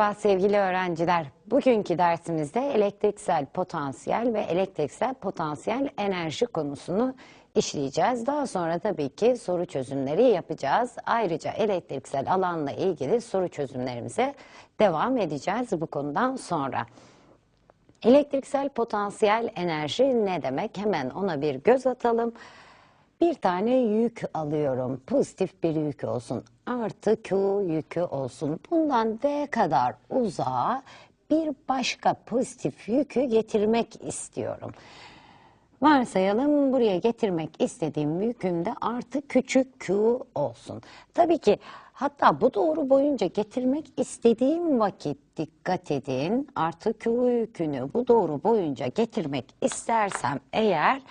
Merhaba sevgili öğrenciler. Bugünkü dersimizde elektriksel potansiyel ve elektriksel potansiyel enerji konusunu işleyeceğiz. Daha sonra tabii ki soru çözümleri yapacağız. Ayrıca elektriksel alanla ilgili soru çözümlerimize devam edeceğiz bu konudan sonra. Elektriksel potansiyel enerji ne demek? Hemen ona bir göz atalım. Bir tane yük alıyorum. Pozitif bir yük olsun. Artı Q yükü olsun. Bundan D kadar uzağa bir başka pozitif yükü getirmek istiyorum. Varsayalım buraya getirmek istediğim yükümde artı küçük Q olsun. Tabii ki hatta bu doğru boyunca getirmek istediğim vakit dikkat edin artı Q yükünü bu doğru boyunca getirmek istersem eğer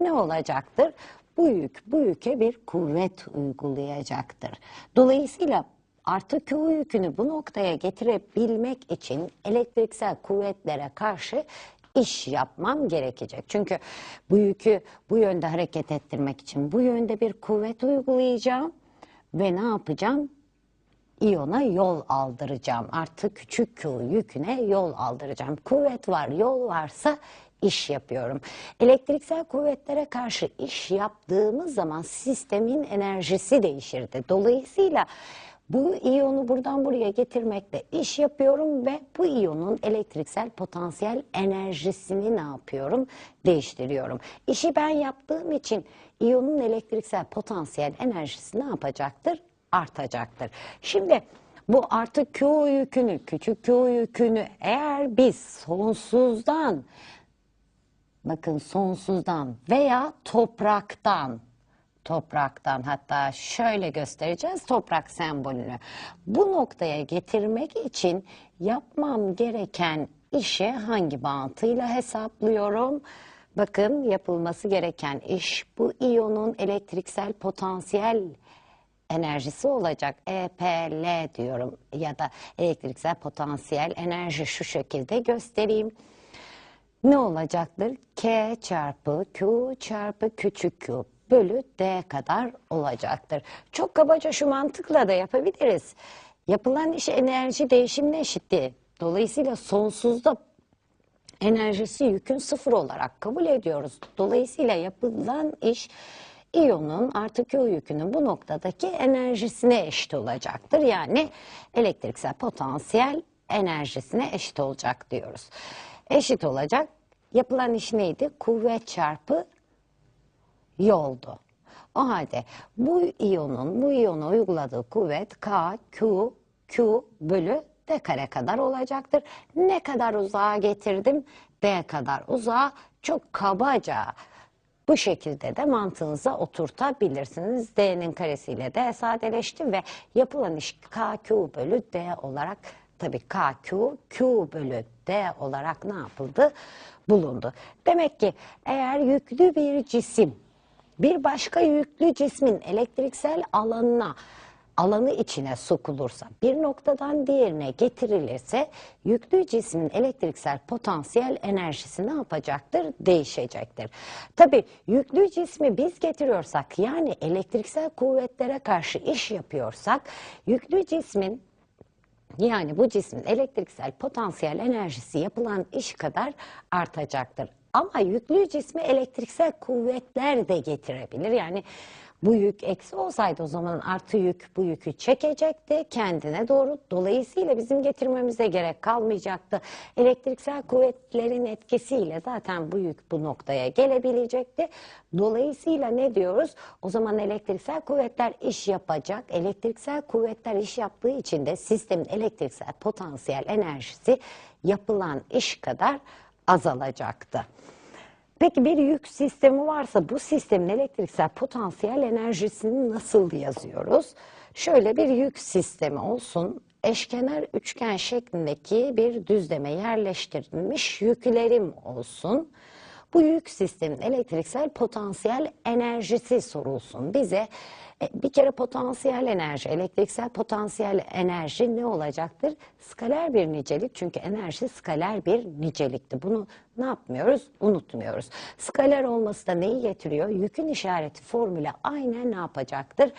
ne olacaktır? Bu yük bu yüke bir kuvvet uygulayacaktır. Dolayısıyla artı Q yükünü bu noktaya getirebilmek için elektriksel kuvvetlere karşı iş yapmam gerekecek. Çünkü bu yükü bu yönde hareket ettirmek için bu yönde bir kuvvet uygulayacağım ve ne yapacağım? İyona yol aldıracağım. Artı küçük yüküne yol aldıracağım. Kuvvet var, yol varsa iş yapıyorum. Elektriksel kuvvetlere karşı iş yaptığımız zaman sistemin enerjisi değişirdi. Dolayısıyla bu iyonu buradan buraya getirmekle iş yapıyorum ve bu iyonun elektriksel potansiyel enerjisini ne yapıyorum? Değiştiriyorum. İşi ben yaptığım için iyonun elektriksel potansiyel enerjisi ne yapacaktır? Artacaktır. Şimdi bu artı Q yükünü, küçük Q yükünü eğer biz sonsuzdan bakın sonsuzdan veya topraktan topraktan hatta şöyle göstereceğiz toprak sembolünü. Bu noktaya getirmek için yapmam gereken işe hangi bağıntıyla hesaplıyorum? Bakın yapılması gereken iş bu iyonun elektriksel potansiyel enerjisi olacak. EPL diyorum ya da elektriksel potansiyel enerji şu şekilde göstereyim. Ne olacaktır? K çarpı Q çarpı küçük Q bölü D kadar olacaktır. Çok kabaca şu mantıkla da yapabiliriz. Yapılan iş enerji değişimine eşittir. Dolayısıyla sonsuzda enerjisi yükün sıfır olarak kabul ediyoruz. Dolayısıyla yapılan iş iyonun artı Q yükünün bu noktadaki enerjisine eşit olacaktır. Yani elektriksel potansiyel enerjisine eşit olacak diyoruz. Eşit olacak. Yapılan iş neydi? Kuvvet çarpı yoldu. O halde bu iyonun bu iyona uyguladığı kuvvet K, Q, Q bölü D kare kadar olacaktır. Ne kadar uzağa getirdim? D kadar uzağa çok kabaca bu şekilde de mantığınıza oturtabilirsiniz. D'nin karesiyle D sadeleşti ve yapılan iş KQ bölü D olarak tabii KQ, Q bölü D olarak ne yapıldı? Bulundu. Demek ki eğer yüklü bir cisim bir başka yüklü cismin elektriksel alanına alanı içine sokulursa, bir noktadan diğerine getirilirse yüklü cismin elektriksel potansiyel enerjisi ne yapacaktır? Değişecektir. Tabi yüklü cismi biz getiriyorsak yani elektriksel kuvvetlere karşı iş yapıyorsak yüklü cismin yani bu cismin elektriksel potansiyel enerjisi yapılan iş kadar artacaktır. Ama yüklü cismi elektriksel kuvvetler de getirebilir. Yani bu yük eksi olsaydı o zaman artı yük bu yükü çekecekti kendine doğru. Dolayısıyla bizim getirmemize gerek kalmayacaktı. Elektriksel kuvvetlerin etkisiyle zaten bu yük bu noktaya gelebilecekti. Dolayısıyla ne diyoruz? O zaman elektriksel kuvvetler iş yapacak. Elektriksel kuvvetler iş yaptığı için de sistemin elektriksel potansiyel enerjisi yapılan iş kadar azalacaktı. Peki bir yük sistemi varsa bu sistemin elektriksel potansiyel enerjisini nasıl yazıyoruz? Şöyle bir yük sistemi olsun. Eşkenar üçgen şeklindeki bir düzleme yerleştirilmiş yüklerim olsun. Bu yük sistemin elektriksel potansiyel enerjisi sorulsun bize. E, Bir kere potansiyel enerji, elektriksel potansiyel enerji ne olacaktır? Skaler bir nicelik çünkü enerji skaler bir nicelikti. Bunu ne yapmıyoruz? Unutmuyoruz. Skaler olması da neyi getiriyor? Yükün işareti formüle aynen ne yapacaktır?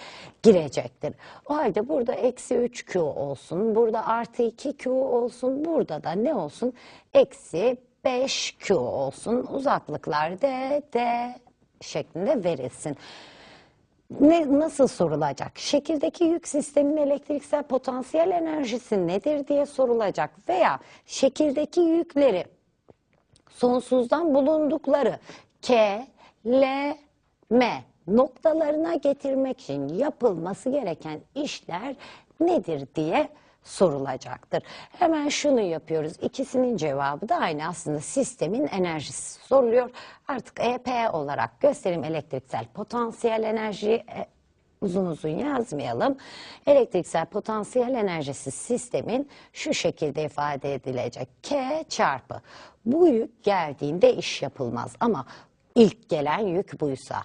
Girecektir. O halde burada eksi 3Q olsun, burada artı 2Q olsun, burada da ne olsun? Eksi 5Q olsun. Uzaklıklar D, D şeklinde verilsin. Ne, nasıl sorulacak? Şekildeki yük sisteminin elektriksel potansiyel enerjisi nedir diye sorulacak veya şekildeki yükleri sonsuzdan bulundukları K, L, M noktalarına getirmek için yapılması gereken işler nedir diye sorulacaktır. Hemen şunu yapıyoruz. İkisinin cevabı da aynı aslında sistemin enerjisi soruluyor. Artık EP olarak gösterim elektriksel potansiyel enerji e, uzun uzun yazmayalım. Elektriksel potansiyel enerjisi sistemin şu şekilde ifade edilecek. K çarpı. Bu yük geldiğinde iş yapılmaz ama ilk gelen yük buysa.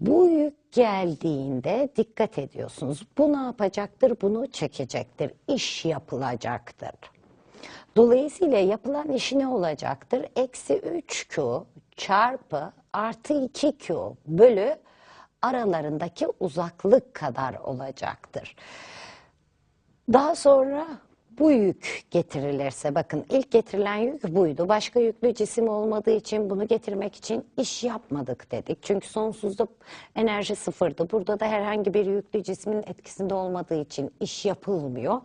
Bu yük geldiğinde dikkat ediyorsunuz. Bu ne yapacaktır? Bunu çekecektir. İş yapılacaktır. Dolayısıyla yapılan işi ne olacaktır? Eksi 3Q çarpı artı 2Q bölü aralarındaki uzaklık kadar olacaktır. Daha sonra bu yük getirilirse bakın ilk getirilen yük buydu. Başka yüklü cisim olmadığı için bunu getirmek için iş yapmadık dedik. Çünkü sonsuzda enerji sıfırdı. Burada da herhangi bir yüklü cismin etkisinde olmadığı için iş yapılmıyor.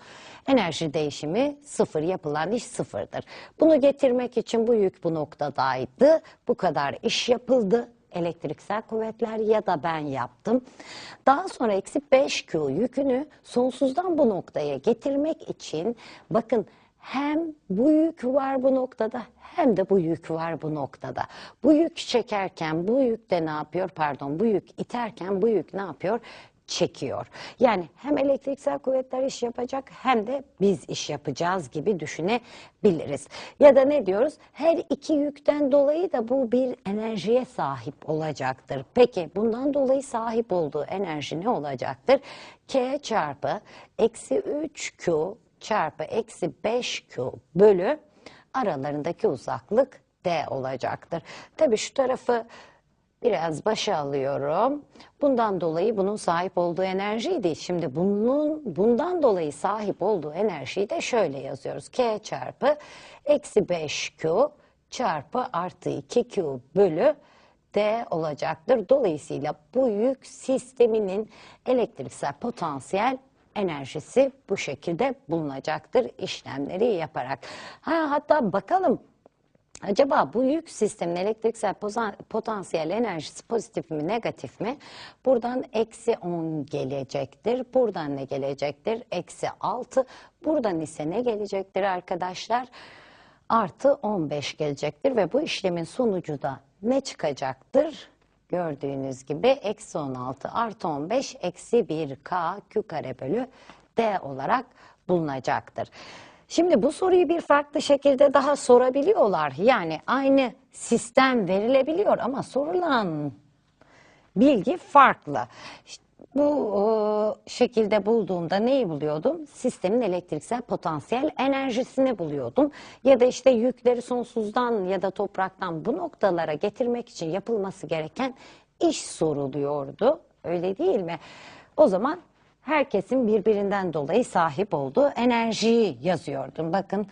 Enerji değişimi sıfır yapılan iş sıfırdır. Bunu getirmek için bu yük bu noktadaydı. Bu kadar iş yapıldı elektriksel kuvvetler ya da ben yaptım. Daha sonra eksi 5Q yükünü sonsuzdan bu noktaya getirmek için bakın hem bu yük var bu noktada hem de bu yük var bu noktada. Bu yük çekerken bu yük de ne yapıyor? Pardon bu yük iterken bu yük ne yapıyor? Çekiyor. Yani hem elektriksel kuvvetler iş yapacak hem de biz iş yapacağız gibi düşünebiliriz. Ya da ne diyoruz? Her iki yükten dolayı da bu bir enerjiye sahip olacaktır. Peki bundan dolayı sahip olduğu enerji ne olacaktır? K çarpı eksi 3Q çarpı eksi 5Q bölü aralarındaki uzaklık D olacaktır. Tabii şu tarafı Biraz başa alıyorum. Bundan dolayı bunun sahip olduğu enerjiydi. Şimdi bunun bundan dolayı sahip olduğu enerjiyi de şöyle yazıyoruz. K çarpı eksi 5Q çarpı artı 2Q bölü D olacaktır. Dolayısıyla bu yük sisteminin elektriksel potansiyel enerjisi bu şekilde bulunacaktır işlemleri yaparak. Ha, hatta bakalım Acaba bu yük sistemin elektriksel potansiyel enerjisi pozitif mi negatif mi? Buradan eksi 10 gelecektir. Buradan ne gelecektir? Eksi 6. Buradan ise ne gelecektir arkadaşlar? Artı 15 gelecektir ve bu işlemin sonucu da ne çıkacaktır? Gördüğünüz gibi eksi 16 artı 15 eksi 1k q kare bölü d olarak bulunacaktır. Şimdi bu soruyu bir farklı şekilde daha sorabiliyorlar. Yani aynı sistem verilebiliyor ama sorulan bilgi farklı. bu e, şekilde bulduğumda neyi buluyordum? Sistemin elektriksel potansiyel enerjisini buluyordum. Ya da işte yükleri sonsuzdan ya da topraktan bu noktalara getirmek için yapılması gereken iş soruluyordu. Öyle değil mi? O zaman herkesin birbirinden dolayı sahip olduğu enerjiyi yazıyordum. Bakın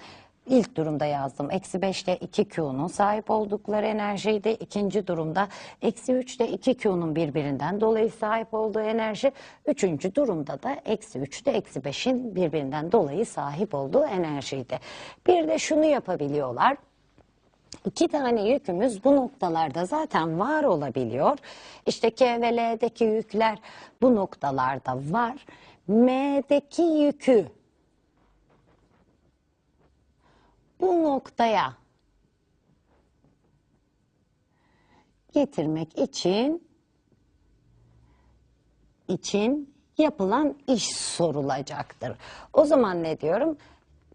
ilk durumda yazdım. Eksi 5 ile 2Q'nun sahip oldukları enerjiydi. İkinci durumda eksi 3 ile 2Q'nun birbirinden dolayı sahip olduğu enerji. Üçüncü durumda da eksi 3 ile eksi 5'in birbirinden dolayı sahip olduğu enerjiydi. Bir de şunu yapabiliyorlar. İki tane yükümüz bu noktalarda zaten var olabiliyor. İşte K ve L'deki yükler bu noktalarda var. M'deki yükü bu noktaya getirmek için için yapılan iş sorulacaktır. O zaman ne diyorum?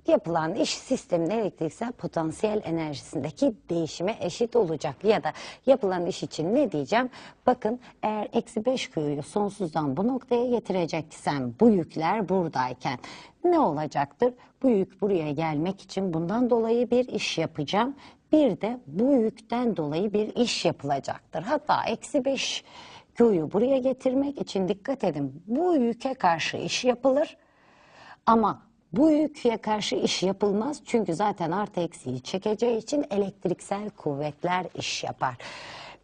Yapılan iş sistemin elektriksel potansiyel enerjisindeki değişime eşit olacak. Ya da yapılan iş için ne diyeceğim? Bakın eğer eksi 5 Q'yu sonsuzdan bu noktaya getireceksen bu yükler buradayken ne olacaktır? Bu yük buraya gelmek için bundan dolayı bir iş yapacağım. Bir de bu yükten dolayı bir iş yapılacaktır. Hatta eksi 5 Q'yu buraya getirmek için dikkat edin. Bu yüke karşı iş yapılır. Ama bu yüke karşı iş yapılmaz çünkü zaten artı eksiği çekeceği için elektriksel kuvvetler iş yapar.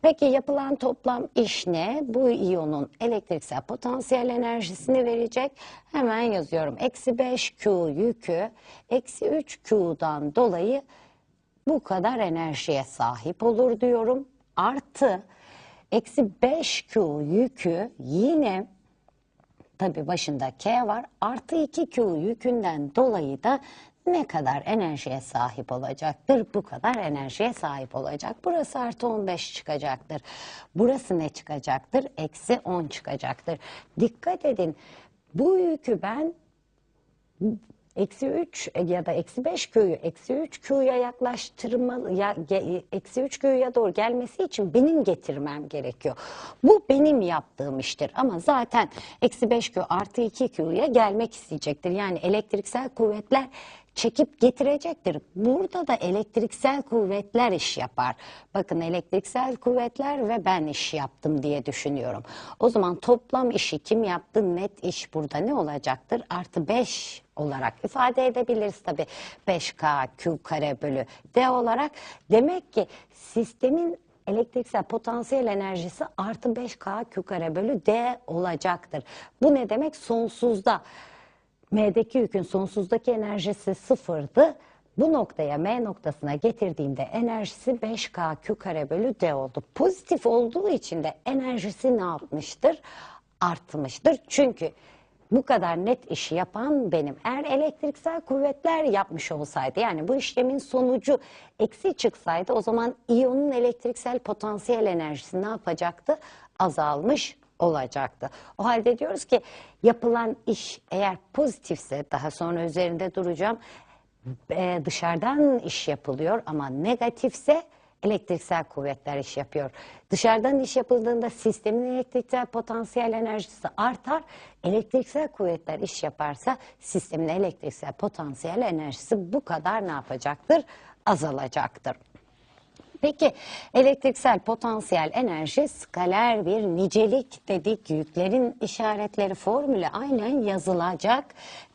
Peki yapılan toplam iş ne? Bu iyonun elektriksel potansiyel enerjisini verecek. Hemen yazıyorum. Eksi 5Q yükü eksi 3Q'dan dolayı bu kadar enerjiye sahip olur diyorum. Artı eksi 5Q yükü yine tabi başında K var. Artı 2Q yükünden dolayı da ne kadar enerjiye sahip olacaktır? Bu kadar enerjiye sahip olacak. Burası artı 15 çıkacaktır. Burası ne çıkacaktır? Eksi 10 çıkacaktır. Dikkat edin bu yükü ben eksi 3 ya da eksi 5 köyü eksi 3 köy'e yaklaştırmalı ya, eksi 3 köy'e doğru gelmesi için benim getirmem gerekiyor. Bu benim yaptığım iştir ama zaten eksi 5 köy artı 2 köy'e gelmek isteyecektir. Yani elektriksel kuvvetler çekip getirecektir. Burada da elektriksel kuvvetler iş yapar. Bakın elektriksel kuvvetler ve ben iş yaptım diye düşünüyorum. O zaman toplam işi kim yaptı? Net iş burada ne olacaktır? Artı 5 olarak ifade edebiliriz tabii. 5K Q kare bölü D olarak. Demek ki sistemin elektriksel potansiyel enerjisi artı 5K Q kare bölü D olacaktır. Bu ne demek? Sonsuzda. M'deki yükün sonsuzdaki enerjisi sıfırdı. Bu noktaya M noktasına getirdiğimde enerjisi 5K Q kare bölü D oldu. Pozitif olduğu için de enerjisi ne yapmıştır? Artmıştır. Çünkü bu kadar net işi yapan benim. Eğer elektriksel kuvvetler yapmış olsaydı yani bu işlemin sonucu eksi çıksaydı o zaman iyonun elektriksel potansiyel enerjisi ne yapacaktı? Azalmış olacaktı. O halde diyoruz ki yapılan iş eğer pozitifse daha sonra üzerinde duracağım e, dışarıdan iş yapılıyor ama negatifse elektriksel kuvvetler iş yapıyor. Dışarıdan iş yapıldığında sistemin elektriksel potansiyel enerjisi artar. Elektriksel kuvvetler iş yaparsa sistemin elektriksel potansiyel enerjisi bu kadar ne yapacaktır? Azalacaktır. Peki elektriksel potansiyel enerji skaler bir nicelik dedik. Yüklerin işaretleri formülü aynen yazılacak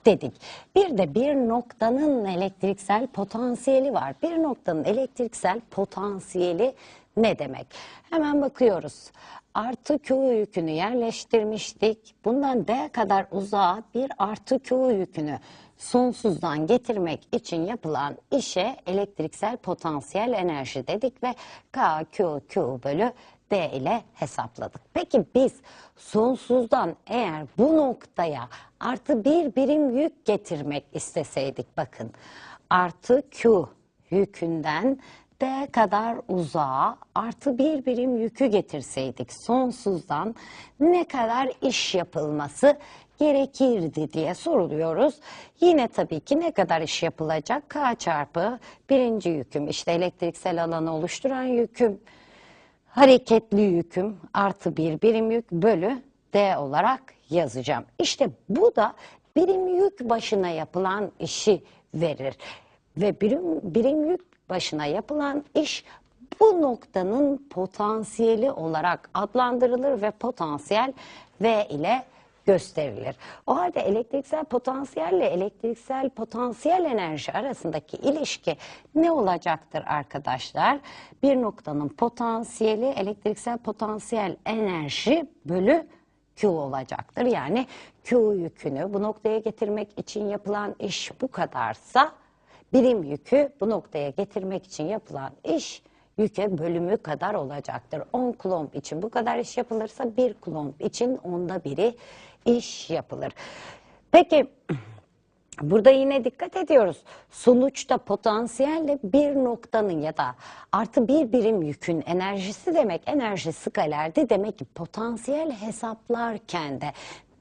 dedik. Bir de bir noktanın elektriksel potansiyeli var. Bir noktanın elektriksel potansiyeli ne demek? Hemen bakıyoruz. Artı Q yükünü yerleştirmiştik. Bundan D kadar uzağa bir artı Q yükünü sonsuzdan getirmek için yapılan işe elektriksel potansiyel enerji dedik ve K, Q, Q bölü D ile hesapladık. Peki biz sonsuzdan eğer bu noktaya artı bir birim yük getirmek isteseydik bakın artı Q yükünden D kadar uzağa artı bir birim yükü getirseydik sonsuzdan ne kadar iş yapılması gerekirdi diye soruluyoruz. Yine tabii ki ne kadar iş yapılacak? K çarpı birinci yüküm işte elektriksel alanı oluşturan yüküm hareketli yüküm artı bir birim yük bölü D olarak yazacağım. İşte bu da birim yük başına yapılan işi verir. Ve birim, birim yük başına yapılan iş bu noktanın potansiyeli olarak adlandırılır ve potansiyel V ile gösterilir. O halde elektriksel potansiyelle elektriksel potansiyel enerji arasındaki ilişki ne olacaktır arkadaşlar? Bir noktanın potansiyeli elektriksel potansiyel enerji bölü Q olacaktır. Yani Q yükünü bu noktaya getirmek için yapılan iş bu kadarsa birim yükü bu noktaya getirmek için yapılan iş yüke bölümü kadar olacaktır. 10 klomp için bu kadar iş yapılırsa 1 klomp için onda biri iş yapılır. Peki Burada yine dikkat ediyoruz. Sonuçta potansiyelle bir noktanın ya da artı bir birim yükün enerjisi demek enerji skalerdi. Demek ki potansiyel hesaplarken de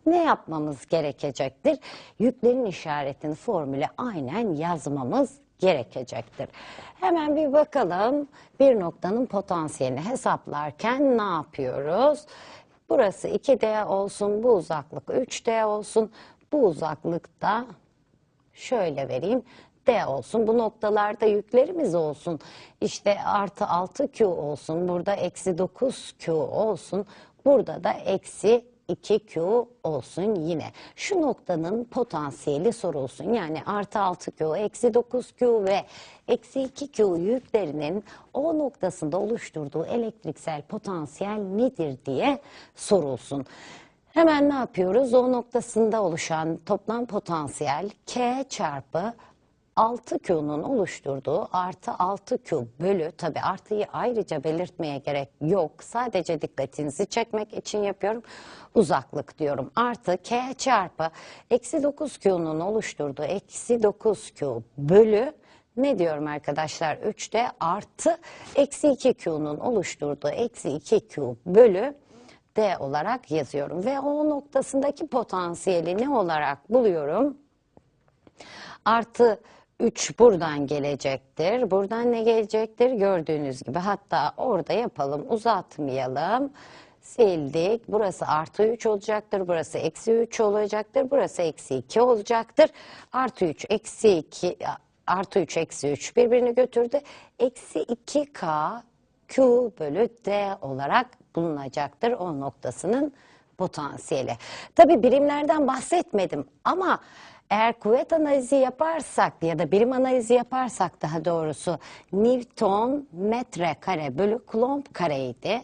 ne yapmamız gerekecektir? Yüklerin işaretini formüle aynen yazmamız gerekecektir. Hemen bir bakalım bir noktanın potansiyelini hesaplarken ne yapıyoruz? Burası 2D olsun, bu uzaklık 3D olsun. Bu uzaklıkta şöyle vereyim. D olsun. Bu noktalarda yüklerimiz olsun. İşte artı 6Q olsun. Burada eksi 9Q olsun. Burada da eksi 2Q olsun yine. Şu noktanın potansiyeli sorulsun. Yani artı 6Q, eksi 9Q ve eksi 2Q yüklerinin o noktasında oluşturduğu elektriksel potansiyel nedir diye sorulsun. Hemen ne yapıyoruz? O noktasında oluşan toplam potansiyel K çarpı 6Q'nun oluşturduğu artı 6Q bölü tabi artıyı ayrıca belirtmeye gerek yok. Sadece dikkatinizi çekmek için yapıyorum. Uzaklık diyorum. Artı K çarpı eksi 9Q'nun oluşturduğu eksi 9Q bölü ne diyorum arkadaşlar? 3'te artı eksi 2Q'nun oluşturduğu eksi 2Q bölü D olarak yazıyorum. Ve o noktasındaki potansiyeli ne olarak buluyorum? Artı 3 buradan gelecektir. Buradan ne gelecektir? Gördüğünüz gibi hatta orada yapalım uzatmayalım. Sildik. Burası artı 3 olacaktır. Burası eksi 3 olacaktır. Burası eksi 2 olacaktır. Artı 3 eksi 2 artı 3 eksi 3 birbirini götürdü. Eksi 2K Q bölü D olarak bulunacaktır o noktasının potansiyeli. Tabi birimlerden bahsetmedim ama eğer kuvvet analizi yaparsak ya da birim analizi yaparsak daha doğrusu Newton metre kare bölü Coulomb kareydi.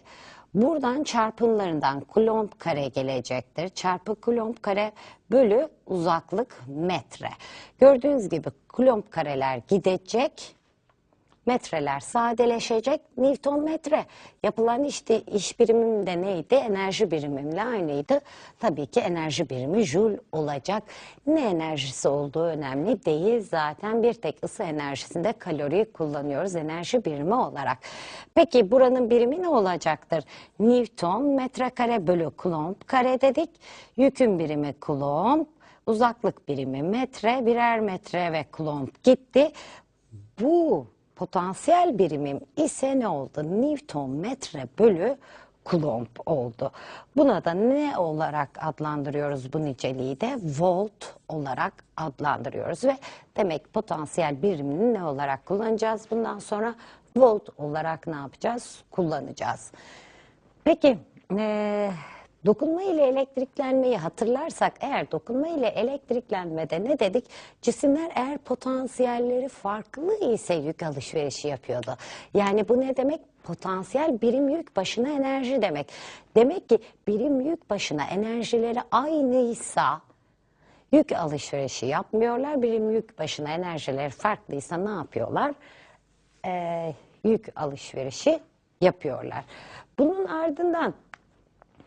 Buradan çarpımlarından Coulomb kare gelecektir. Çarpı Coulomb kare bölü uzaklık metre. Gördüğünüz gibi Coulomb kareler gidecek metreler sadeleşecek. Newton metre yapılan işte iş birimim de neydi? Enerji birimimle aynıydı. Tabii ki enerji birimi joule olacak. Ne enerjisi olduğu önemli değil. Zaten bir tek ısı enerjisinde kaloriyi kullanıyoruz enerji birimi olarak. Peki buranın birimi ne olacaktır? Newton metrekare bölü Coulomb kare dedik. Yükün birimi Coulomb. Uzaklık birimi metre, birer metre ve Coulomb gitti. Bu potansiyel birimim ise ne oldu? Newton metre bölü Coulomb oldu. Buna da ne olarak adlandırıyoruz bu niceliği de? Volt olarak adlandırıyoruz ve demek potansiyel birimini ne olarak kullanacağız? Bundan sonra volt olarak ne yapacağız? Kullanacağız. Peki ee, Dokunma ile elektriklenmeyi hatırlarsak eğer dokunma ile elektriklenmede ne dedik? Cisimler eğer potansiyelleri farklı ise yük alışverişi yapıyordu. Yani bu ne demek? Potansiyel birim yük başına enerji demek. Demek ki birim yük başına enerjileri aynıysa yük alışverişi yapmıyorlar. Birim yük başına enerjileri farklıysa ne yapıyorlar? Ee, yük alışverişi yapıyorlar. Bunun ardından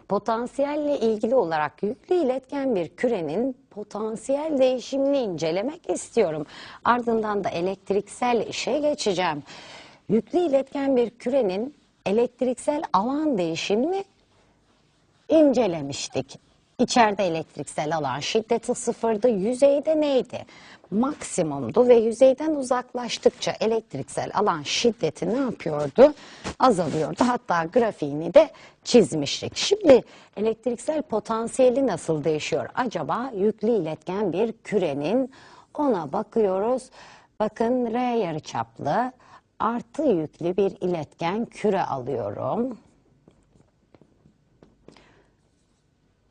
potansiyelle ilgili olarak yüklü iletken bir kürenin potansiyel değişimini incelemek istiyorum. Ardından da elektriksel işe geçeceğim. Yüklü iletken bir kürenin elektriksel alan değişimini incelemiştik. İçeride elektriksel alan şiddeti sıfırdı, yüzeyde neydi? Maksimumdu ve yüzeyden uzaklaştıkça elektriksel alan şiddeti ne yapıyordu? Azalıyordu. Hatta grafiğini de çizmiştik. Şimdi elektriksel potansiyeli nasıl değişiyor? Acaba yüklü iletken bir kürenin ona bakıyoruz. Bakın R yarıçaplı artı yüklü bir iletken küre alıyorum.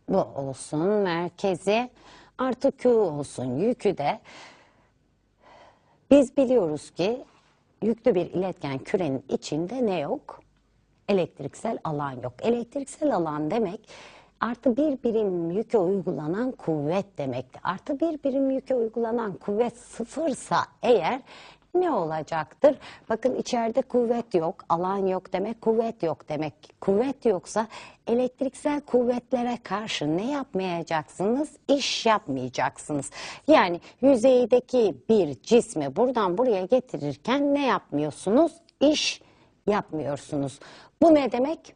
bu olsun merkezi artı Q olsun yükü de biz biliyoruz ki yüklü bir iletken kürenin içinde ne yok? Elektriksel alan yok. Elektriksel alan demek artı bir birim yüke uygulanan kuvvet demekti. Artı bir birim yüke uygulanan kuvvet sıfırsa eğer ne olacaktır? Bakın içeride kuvvet yok, alan yok demek, kuvvet yok demek. Kuvvet yoksa elektriksel kuvvetlere karşı ne yapmayacaksınız? İş yapmayacaksınız. Yani yüzeydeki bir cismi buradan buraya getirirken ne yapmıyorsunuz? İş yapmıyorsunuz. Bu ne demek?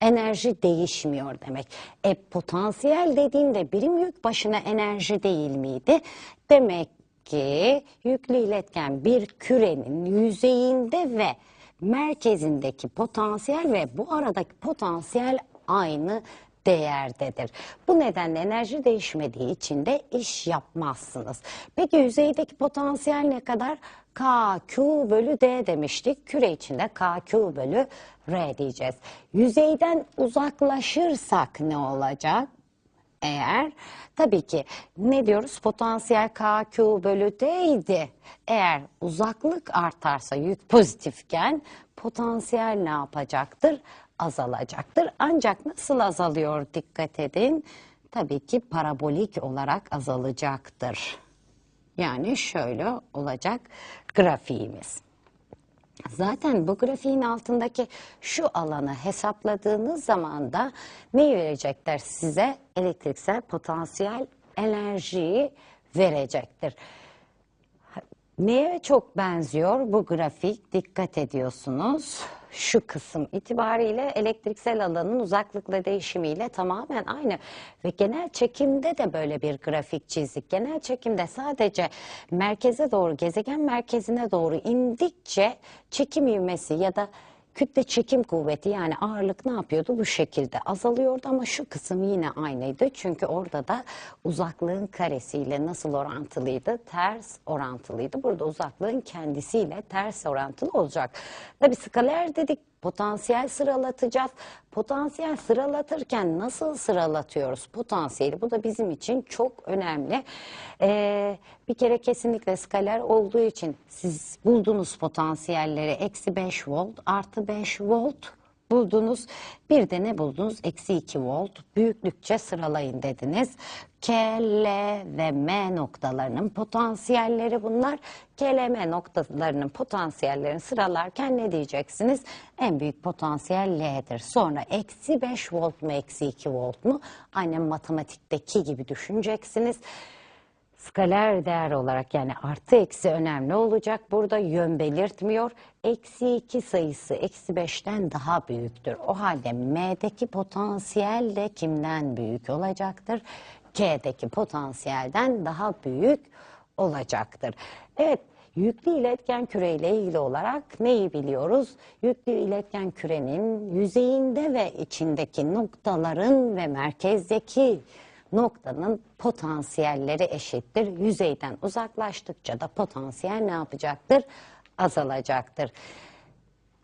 enerji değişmiyor demek. E potansiyel dediğinde birim yük başına enerji değil miydi? Demek ki yüklü iletken bir kürenin yüzeyinde ve merkezindeki potansiyel ve bu aradaki potansiyel aynı değerdedir. Bu nedenle enerji değişmediği için de iş yapmazsınız. Peki yüzeydeki potansiyel ne kadar? KQ bölü D demiştik. Küre içinde KQ bölü R diyeceğiz. Yüzeyden uzaklaşırsak ne olacak? Eğer tabii ki ne diyoruz potansiyel KQ bölü D'ydi. Eğer uzaklık artarsa yük pozitifken potansiyel ne yapacaktır? Azalacaktır. Ancak nasıl azalıyor dikkat edin. Tabii ki parabolik olarak azalacaktır. Yani şöyle olacak grafiğimiz. Zaten bu grafiğin altındaki şu alanı hesapladığınız zaman da neyi verecekler size? Elektriksel potansiyel enerjiyi verecektir. Neye çok benziyor bu grafik? Dikkat ediyorsunuz. Şu kısım itibariyle elektriksel alanın uzaklıkla değişimiyle tamamen aynı. Ve genel çekimde de böyle bir grafik çizdik. Genel çekimde sadece merkeze doğru, gezegen merkezine doğru indikçe çekim ivmesi ya da kütle çekim kuvveti yani ağırlık ne yapıyordu? Bu şekilde azalıyordu ama şu kısım yine aynıydı. Çünkü orada da uzaklığın karesiyle nasıl orantılıydı? Ters orantılıydı. Burada uzaklığın kendisiyle ters orantılı olacak. Tabi skaler dedik potansiyel sıralatacağız. Potansiyel sıralatırken nasıl sıralatıyoruz potansiyeli? Bu da bizim için çok önemli. Ee, bir kere kesinlikle skaler olduğu için siz buldunuz potansiyelleri eksi 5 volt artı 5 volt buldunuz. Bir de ne buldunuz? Eksi 2 volt. Büyüklükçe sıralayın dediniz. K, L ve M noktalarının potansiyelleri bunlar. K, L, M noktalarının potansiyellerini sıralarken ne diyeceksiniz? En büyük potansiyel L'dir. Sonra eksi 5 volt mu, eksi 2 volt mu? Aynen matematikteki gibi düşüneceksiniz. Skaler değer olarak yani artı eksi önemli olacak. Burada yön belirtmiyor. Eksi 2 sayısı eksi 5'ten daha büyüktür. O halde M'deki potansiyel de kimden büyük olacaktır? K'deki potansiyelden daha büyük olacaktır. Evet Yüklü iletken küre ile ilgili olarak neyi biliyoruz? Yüklü iletken kürenin yüzeyinde ve içindeki noktaların ve merkezdeki noktanın potansiyelleri eşittir. Yüzeyden uzaklaştıkça da potansiyel ne yapacaktır? Azalacaktır.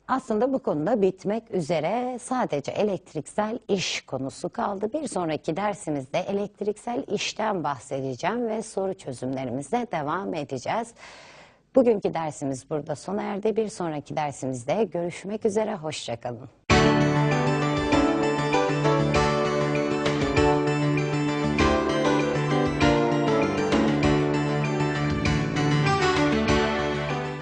Aslında bu konuda bitmek üzere sadece elektriksel iş konusu kaldı. Bir sonraki dersimizde elektriksel işten bahsedeceğim ve soru çözümlerimize devam edeceğiz. Bugünkü dersimiz burada sona erdi. Bir sonraki dersimizde görüşmek üzere. Hoşçakalın.